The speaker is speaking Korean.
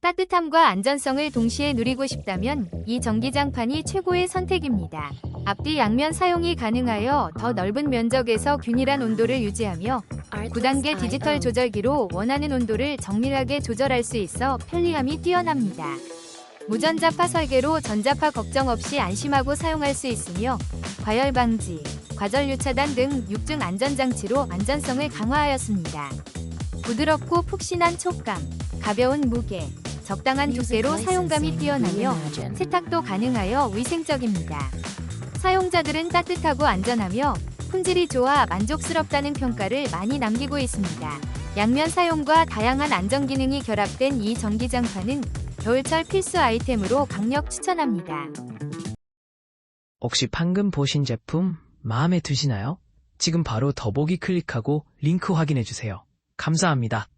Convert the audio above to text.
따뜻함과 안전성을 동시에 누리고 싶다면 이 전기장판이 최고의 선택입니다. 앞뒤 양면 사용이 가능하여 더 넓은 면적에서 균일한 온도를 유지하며 9단계 디지털 조절기로 원하는 온도를 정밀하게 조절할 수 있어 편리함이 뛰어납니다. 무전자파 설계로 전자파 걱정 없이 안심하고 사용할 수 있으며 과열 방지, 과전류 차단 등 6중 안전장치로 안전성을 강화하였습니다. 부드럽고 푹신한 촉감, 가벼운 무게, 적당한 두께로 사용감이 뛰어나며 세탁도 가능하여 위생적입니다. 사용자들은 따뜻하고 안전하며 품질이 좋아 만족스럽다는 평가를 많이 남기고 있습니다. 양면 사용과 다양한 안전 기능이 결합된 이 전기장판은 겨울철 필수 아이템으로 강력 추천합니다. 혹시 방금 보신 제품 마음에 드시나요? 지금 바로 더보기 클릭하고 링크 확인해 주세요. 감사합니다.